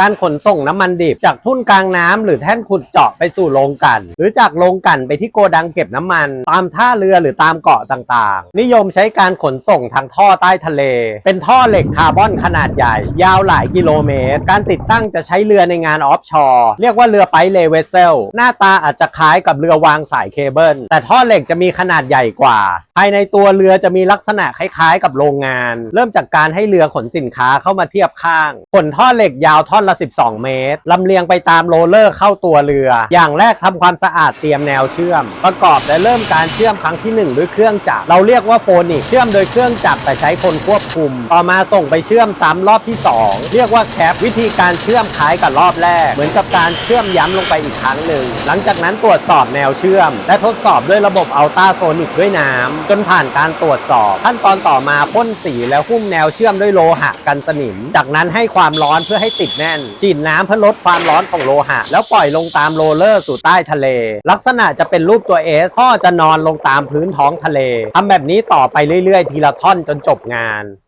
การขนส่งน้ำมันดิบจากทุ่นกลางน้ำหรือแท่นขุดเจาะไปสู่โรงกลัน หรือจากโรงกลันไปที่โกดังเก็บน้ำมัน ตามท่าเรือหรือตามเกาะต่างๆ นิยมใช้การขนส่งทางท่อใต้ทะเล เป็นท่อเหล็กคาร์บอนขนาดใหญ่ ยาวหลายกิโลเมตร การติดตั้งจะใช้เรือในงานออฟชอร์เรียกว่าเรือไปเลเวเซลหน้าตาอาจจะคล้ายกับเรือวางสายเคเบิลแต่ท่อเหล็กจะมีขนาดใหญ่กว่า ภายในตัวเรือจะมีลักษณะคล้ายๆ กับโรงงาน เริ่มจากการให้เรือขนสินค้าเข้ามาเทียบข้างขนท่อเหล็กยาวท่อนละ 12 เมตรลำเลียงไปตามโรลเลอร์เข้าตัวเรือ อย่างแรกทำความสะอาดเตรียมแนวเชื่อม ประกอบและเริ่มการเชื่อมครั้งที่ 1 ด้วยเครื่องจักรเราเรียกว่าโฟนิกเชื่อมโดยเครื่องจักรแต่ใช้คนควบคุม ต่อมาส่งไปเชื่อมซ้ำรอบที่ 2 เรียกว่าแคปวิธีการเชื่อมคล้ายกับรอบแรก เหมือนกับการเชื่อมย้ำลงไปอีกครั้งหนึ่งหลังจากนั้นตรวจสอบแนวเชื่อม และทดสอบด้วยระบบอัลตราโซนิกด้วยน้ำจนผ่านการตรวจสอบ ขั้นตอนต่อมาพ่นสีและหุ้มแนวเชื่อมด้วยโลหะกันสนิม จากนั้นให้ความร้อนเพื่อให้ติดแน่นฉีดน้ำเพื่อลดความร้อนของโลหะ แล้วปล่อยลงตามโรลเลอร์สู่ใต้ทะเล ลักษณะจะเป็นรูปตัวเอสท่อจะนอนลงตามพื้นท้องทะเลทำแบบนี้ต่อไปเรื่อยๆ ทีละท่อนจนจบงาน